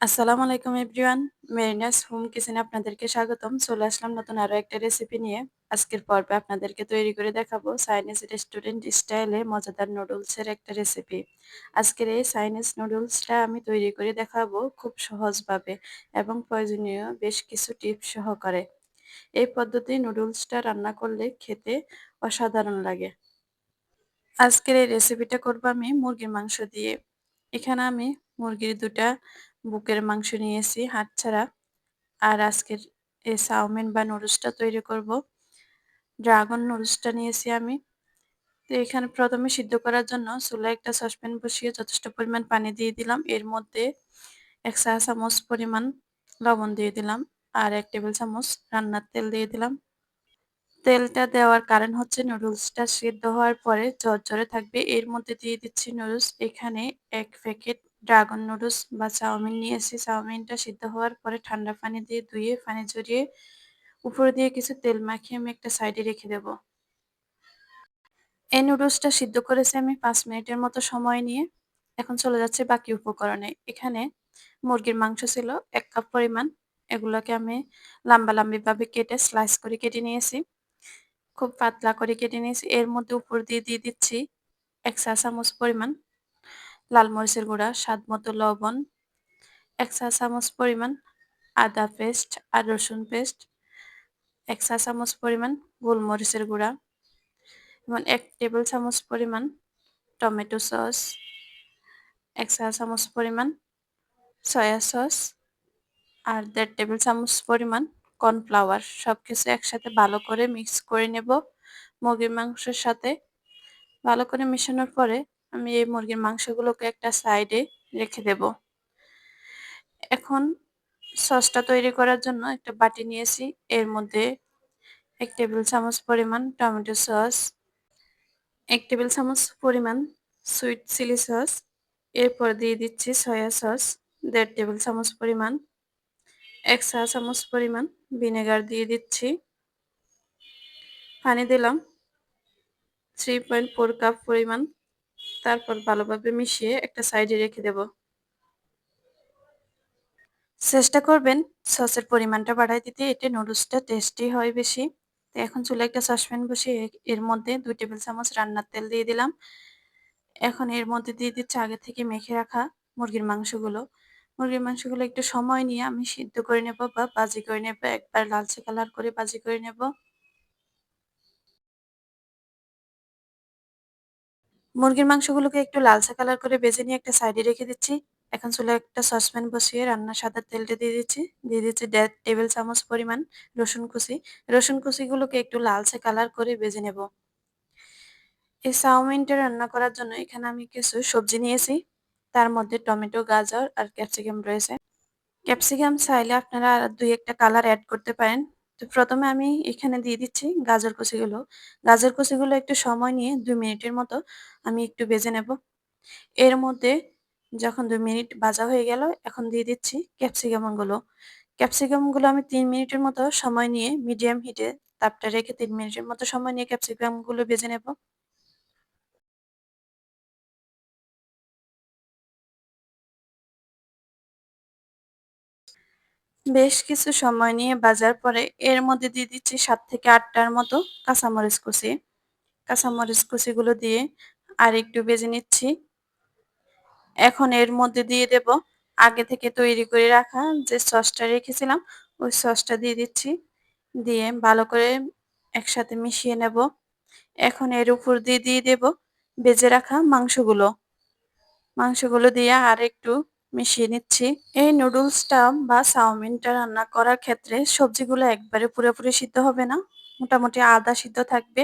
আসসালামু আলাইকুম everyone. মেরিনাস home কিচেনে আপনাদেরকে স্বাগতম। চলে আসলাম নতুন আরও একটা রেসিপি নিয়ে। আজকের পর্বে আপনাদেরকে তৈরি করে দেখাবো চাইনিজ রেস্টুরেন্ট স্টাইলে মজাদার নুডলসের একটা রেসিপি আজকের এই চাইনিজ নুডলসটা আমি তৈরি করে দেখাবো খুব সহজভাবে এবং প্রয়োজনীয় বেশ কিছু টিপস সহকারে। এই পদ্ধতি নুডলসটা রান্না করলে খেতে অসাধারণ লাগে। আজকের এই রেসিপিটা করব আমি মুরগির মাংস দিয়ে। এখানে আমি মুরগির দুটা বুকের মাংস নিয়েছি, হাত ছাড়া। আর আজকের এই চাউমিন বা নুডলসটা তৈরি করব। ড্রাগন নুডলসটা নিয়েছি আমি। তো এখানে প্রথমে সিদ্ধ করার জন্য চুলায় একটা সসপ্যান বসিয়ে যথেষ্ট পরিমাণ পানি দিয়ে দিলাম। এর মধ্যে এক চা চামচ পরিমাণ লবণ দিয়ে দিলাম আর এক টেবিল চামচ রান্নার তেল দিয়ে দিলাম। তেলটা দেওয়ার কারণ হচ্ছে নুডলসটা সিদ্ধ হওয়ার পরে ঝরঝরে থাকবে। এর মধ্যে দিয়ে দিচ্ছি নুডলস। এখানে এক প্যাকেট ড্রাগন নুডলস বা চাউমিন নিয়েছি চাউমিনটা সিদ্ধ হওয়ার পরে ঠান্ডা পানি দিয়ে ধুয়ে, পানি জড়িয়ে উপরে দিয়ে কিছু তেল মাখিয়ে আমি একটা সাইডে রেখে দেব। এই নুডলসটা সিদ্ধ করেছি আমি পাঁচ মিনিটের মতো সময় নিয়ে। এখন চলে যাচ্ছে বাকি উপকরণে। এখানে মুরগির মাংস ছিল এক কাপ পরিমাণ। এগুলোকে আমি লম্বা লম্বিভাবে কেটে স্লাইস করে কেটে নিয়েছি। খুব পাতলা করে কেটে নিয়েছি। এর মধ্যে উপর দিয়ে দিয়ে দিচ্ছি এক চা চামচ পরিমাণ। লাল মরিচের গুঁড়া, স্বাদ মতো লবণ, এক চা চামচ পরিমাণ আদা পেস্ট আর রসুন পেস্ট, এক চা চামচ পরিমাণ গোলমরিচের গুঁড়া এবং এক টেবিল চামচ পরিমাণ টমেটো সস, এক চা চামচ পরিমাণ সয়া সস আর দেড় টেবিল চামচ পরিমাণ কর্নফ্লাওয়ার। সব কিছু একসাথে ভালো করে মিক্স করে নেব। মুরগির মাংসের সাথে ভালো করে মেশানোর পরে আমি এই মুরগির মাংসগুলোকে একটা সাইডে রেখে দেব। এখন সসটা তৈরি করার জন্য একটা বাটি নিয়েছি। এর মধ্যে এক টেবিল চামচ পরিমাণ টমেটো সস, এক টেবিল চামচ পরিমাণ সুইট চিলি সস এরপর দিয়ে দিচ্ছি সয়া সস দেড় টেবিল চামচ পরিমাণ, এক চা চামচ পরিমাণ ভিনেগার দিয়ে দিচ্ছি। পানি দিলাম থ্রি পয়েন্ট ফোর কাপ পরিমাণ তারপর ভালোভাবে মিশিয়ে একটা সাইডে রেখে দেব। চেষ্টা করবেন সসের পরিমাণটা বাড়াই দিতে। এতে নুডলসটা টেস্টি হয় বেশি। তো এখন চুলে একটা সসপ্যান বসিয়ে এর মধ্যে দুই টেবিল চামচ রান্নার তেল দিয়ে দিলাম। এখন এর মধ্যে দিয়ে দিচ্ছে আগে থেকে মেখে রাখা মুরগির মাংসগুলো। মুরগির মাংসগুলো একটু সময় নিয়ে আমি সিদ্ধ করে নেব বা বাজি করে নেব। একবার লালচে কালার করে বাজি করে নেব। মুরগির মাংসগুলোকে একটু লালচে কালার করে বেজে নিয়ে একটা সাইডে রেখে দিচ্ছি। এখন চুলে একটা সসপ্যান বসিয়ে রান্না সাদা তেলটা দিয়ে দিচ্ছি। দিয়ে দিচ্ছি দেড় টেবিল চামচ পরিমাণ রসুন কুচি। রসুন কুচিগুলোকে একটু লালচে কালার করে বেজে নেব। এই চাউমিনটা রান্না করার জন্য এখানে আমি কিছু সবজি নিয়েছি। তার মধ্যে টমেটো, গাজর আর ক্যাপসিকাম রয়েছে। ক্যাপসিকাম চাইলে আপনারা দুই একটা কালার অ্যাড করতে পারেন। তো প্রথমে আমি এখানে দিয়ে দিচ্ছি গাজর কুচিগুলো। গাজর কুচিগুলো একটু সময় নিয়ে দুই মিনিটের মতো আমি একটু বেজে নেব। এর মধ্যে যখন দুই মিনিট ভাজা হয়ে গেল, এখন দিয়ে দিচ্ছি ক্যাপসিকামগুলো। ক্যাপসিকামগুলো আমি তিন মিনিটের মতো সময় নিয়ে মিডিয়াম হিটে তাপটা রেখে তিন মিনিটের মতো সময় নিয়ে ক্যাপসিকামগুলো বেজে নেব। বেশ কিছু সময় নিয়ে বাজার পরে এর মধ্যে দিয়ে দিচ্ছি সাত থেকে আটটার মতো কাঁচামরিচ কুচি। কাঁচামরিচ কুচিগুলো দিয়ে আর একটু বেজে নিচ্ছি। এখন এর মধ্যে দিয়ে দেব আগে থেকে তৈরি করে রাখা যে সসটা রেখেছিলাম, ওই সসটা দিয়ে দিচ্ছি। দিয়ে ভালো করে একসাথে মিশিয়ে নেব। এখন এর উপর দিয়ে দিয়ে দেব বেজে রাখা মাংসগুলো। মাংসগুলো দিয়ে আর একটু মিশিয়ে নিচ্ছি। এই নুডলসটা বা চাউমিনটা রান্না করার ক্ষেত্রে সবজিগুলো একবারে পুরোপুরি সিদ্ধ হবে না। মোটামুটি আদা সিদ্ধ থাকবে।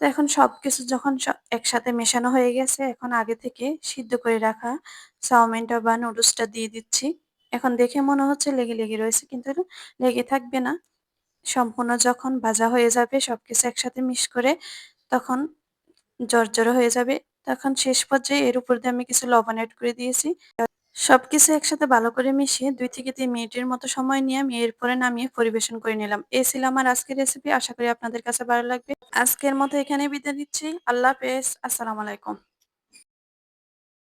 তো এখন সবকিছু যখন একসাথে মেশানো হয়ে গেছে, এখন আগে থেকে সিদ্ধ করে রাখা চাউমিনটা বা নুডলসটা দিয়ে দিচ্ছি। এখন দেখে মনে হচ্ছে লেগে লেগে রয়েছে, কিন্তু লেগে থাকবে না। সম্পূর্ণ যখন ভাজা হয়ে যাবে, সবকিছু একসাথে মিশ করে তখন জর্জর হয়ে যাবে। তখন শেষ পর্যায়ে এর উপর দিয়ে আমি কিছু লবণ অ্যাড করে দিয়েছি। সবকিছু একসাথে ভালো করে মিশিয়ে দুই থেকে তিন মিনিটের মতো সময় নিয়ে আমি এরপরে নামিয়ে পরিবেশন করে নিলাম। এই ছিল আমার আজকের রেসিপি আশা করি আপনাদের কাছে ভালো লাগবে। আজকের মতো এখানে বিদায় দিচ্ছি আল্লাহ হাফেজ। আসসালামু আলাইকুম।